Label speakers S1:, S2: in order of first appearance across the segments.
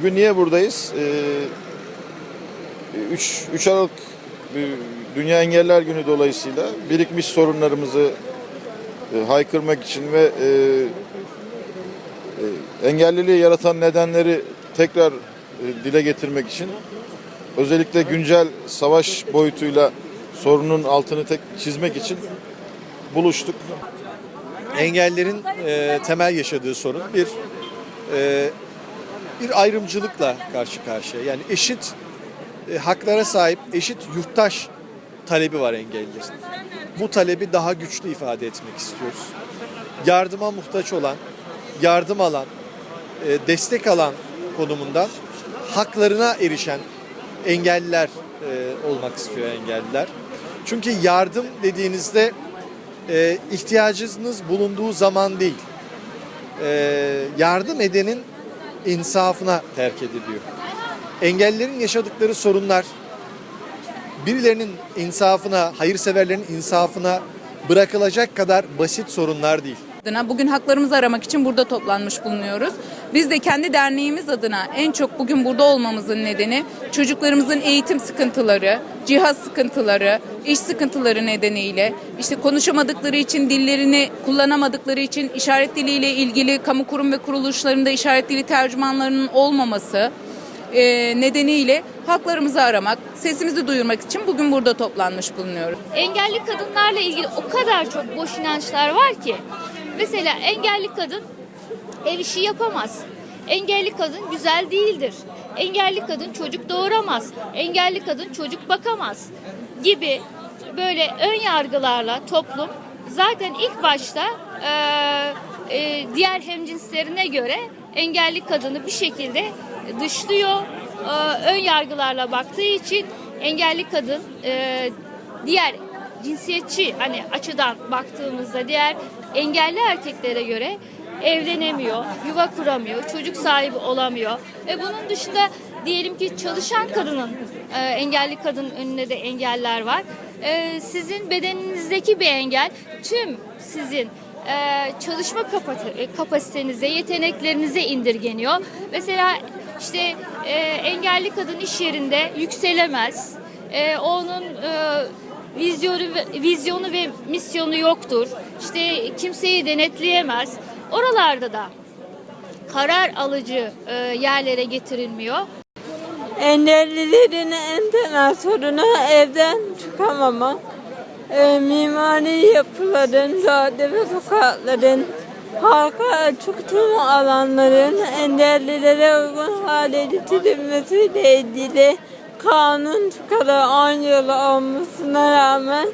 S1: Bugün niye buradayız? 3 3 Aralık Dünya Engeller Günü dolayısıyla birikmiş sorunlarımızı e, haykırmak için ve e, e, engelliliği yaratan nedenleri tekrar dile getirmek için özellikle güncel savaş boyutuyla sorunun altını tek çizmek için buluştuk.
S2: engellerin e, temel yaşadığı sorun bir e, bir ayrımcılıkla karşı karşıya. Yani eşit e, haklara sahip, eşit yurttaş talebi var engellilerin. Bu talebi daha güçlü ifade etmek istiyoruz. Yardıma muhtaç olan, yardım alan, e, destek alan konumundan haklarına erişen engelliler e, olmak istiyor engelliler. Çünkü yardım dediğinizde e, ihtiyacınız bulunduğu zaman değil, e, yardım edenin insafına terk ediliyor. Engellilerin yaşadıkları sorunlar birilerinin insafına, hayırseverlerin insafına bırakılacak kadar basit sorunlar değil.
S3: Adına bugün haklarımızı aramak için burada toplanmış bulunuyoruz. Biz de kendi derneğimiz adına en çok bugün burada olmamızın nedeni çocuklarımızın eğitim sıkıntıları, cihaz sıkıntıları, iş sıkıntıları nedeniyle işte konuşamadıkları için dillerini kullanamadıkları için işaret diliyle ilgili kamu kurum ve kuruluşlarında işaret dili tercümanlarının olmaması e, nedeniyle haklarımızı aramak, sesimizi duyurmak için bugün burada toplanmış bulunuyoruz.
S4: engelli kadınlarla ilgili o kadar çok boş inançlar var ki. Mesela engelli kadın ev işi yapamaz. Engelli kadın güzel değildir. Engelli kadın çocuk doğuramaz. Engelli kadın çocuk bakamaz gibi böyle ön yargılarla toplum zaten ilk başta eee, eee, diğer hemcinslerine göre engelli kadını bir şekilde dışlıyor. Eee, ön yargılarla baktığı için engelli kadın eee, diğer cinsiyetçi hani açıdan baktığımızda diğer engelli erkeklere göre evlenemiyor, yuva kuramıyor, çocuk sahibi olamıyor. E bunun dışında diyelim ki çalışan kadının e, engelli kadın önünde de engeller var. E, sizin bedeninizdeki bir engel tüm sizin e, çalışma kapasitenize, yeteneklerinize indirgeniyor. Mesela işte engelli kadın iş yerinde yükselemez. E, onun vizyonu vizyonu ve misyonu yoktur. İşte kimseyi denetleyemez. Oralarda da karar alıcı e, yerlere getirilmiyor.
S5: Engellilerin en temel sorunu evden çıkamama, e, mimari yapıların, cadde ve sokakların, halka açık tüm alanların engellilere uygun hale getirilmesiyle ilgili kanun çıkalı 10 yıl olmasına rağmen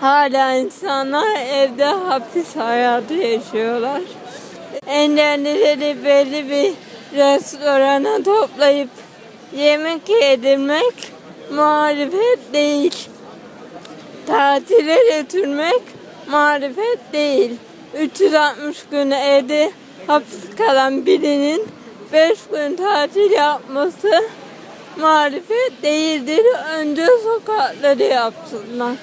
S5: hala insanlar evde hapis hayatı yaşıyorlar. Engellileri belli bir restorana toplayıp yemek yedirmek marifet değil. Tatile götürmek marifet değil. 360 gün evde hapis kalan birinin 5 gün tatil yapması marifet değildir. Önce sokakları yapsınlar.